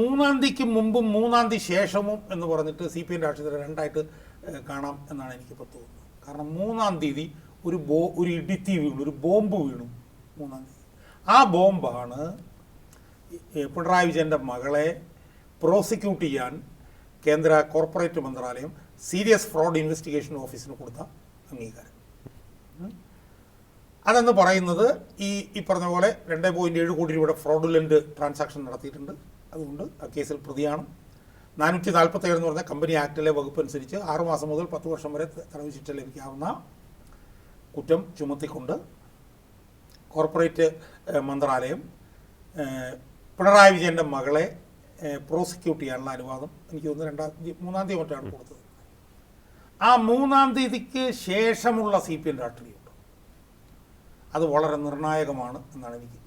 മൂന്നാം തീയതിക്ക് മുമ്പും മൂന്നാം തീയതി ശേഷവും എന്ന് പറഞ്ഞിട്ട് സി പി എം രാഷ്ട്രീയത്തിൽ രണ്ടായിട്ട് കാണാം എന്നാണ് എനിക്കിപ്പോൾ തോന്നുന്നത്. കാരണം മൂന്നാം തീയതി ഒരു ബോ ഒരു ഇടിത്തി വീണു ഒരു ബോംബ് വീണു മൂന്നാം തീയതി. ആ ബോംബാണ് പിണറായി വിജയന്റെ മകളെ പ്രോസിക്യൂട്ട് ചെയ്യാൻ കേന്ദ്ര കോർപ്പറേറ്റ് മന്ത്രാലയം സീരിയസ് ഫ്രോഡ് ഇൻവെസ്റ്റിഗേഷൻ ഓഫീസിന് കൊടുത്ത അംഗീകാരം. അതെന്ന് പറയുന്നത് ഈ ഈ പറഞ്ഞ പോലെ രണ്ട് പോയിന്റ് ഏഴ് കോടി രൂപയുടെ ഫ്രോഡുലന്റ് ട്രാൻസാക്ഷൻ നടത്തിയിട്ടുണ്ട്. അതുകൊണ്ട് ആ കേസിൽ പ്രതിയാണ്. നാനൂറ്റി നാൽപ്പത്തേഴ് എന്ന് പറഞ്ഞ കമ്പനി ആക്ടിലെ വകുപ്പ് അനുസരിച്ച് ആറുമാസം മുതൽ പത്ത് വർഷം വരെ തടവ് ശിക്ഷ ലഭിക്കാവുന്ന കുറ്റം ചുമത്തിക്കൊണ്ട് കോർപ്പറേറ്റ് മന്ത്രാലയം പിണറായി വിജയന്റെ മകളെ പ്രോസിക്യൂട്ട് ചെയ്യാനുള്ള അനുവാദം എനിക്ക് തോന്നുന്നു രണ്ടാം തീയതി മൂന്നാം തീയതി മറ്റാണ് കൊടുത്തത്. ആ മൂന്നാം തീയതിക്ക് ശേഷമുള്ള സി പി എം രാഷ്ട്രീയമുണ്ട്. അത് വളരെ നിർണായകമാണ് എന്നാണ് എനിക്ക്.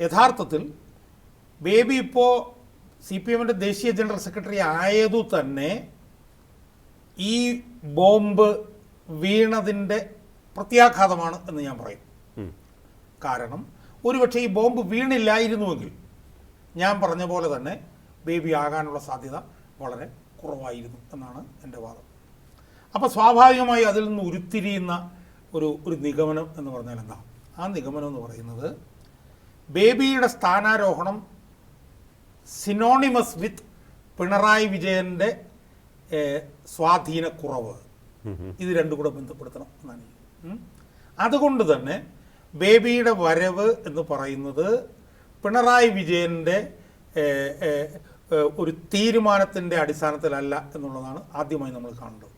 യഥാർത്ഥത്തിൽ ബേബി ഇപ്പോൾ സി പി എമ്മിന്റെ ദേശീയ ജനറൽ സെക്രട്ടറി ആയതു തന്നെ ഈ ബോംബ് വീണതിന്റെ പ്രത്യാഘാതമാണ് എന്ന് ഞാൻ പറയും. കാരണം ഒരുപക്ഷെ ഈ ബോംബ് വീണില്ലായിരുന്നുവെങ്കിൽ ഞാൻ പറഞ്ഞ പോലെ തന്നെ ബേബി ആകാനുള്ള സാധ്യത വളരെ കുറവായിരുന്നു എന്നാണ് എന്റെ വാദം. അപ്പോൾ സ്വാഭാവികമായി അതിൽ നിന്ന് ഉരുത്തിരിയുന്ന ഒരു ഒരു നിഗമനം എന്ന് പറഞ്ഞാൽ എന്താ? ആ നിഗമനം എന്ന് പറയുന്നത് ബേബിയുടെ സ്ഥാനാരോഹണം സിനോണിമസ് വിത്ത് പിണറായി വിജയന്റെ സ്വാധീനക്കുറവ്. ഇത് രണ്ടും കൂടെ ബന്ധപ്പെടുത്തണം എന്നാണ്. അതുകൊണ്ട് തന്നെ ബേബിയുടെ വരവ് എന്ന് പറയുന്നത് പിണറായി വിജയന്റെ ഏഹ്, ഒരു തീരുമാനത്തിന്റെ അടിസ്ഥാനത്തിലല്ല എന്നുള്ളതാണ് ആദ്യമായി നമ്മൾ കാണേണ്ടത്.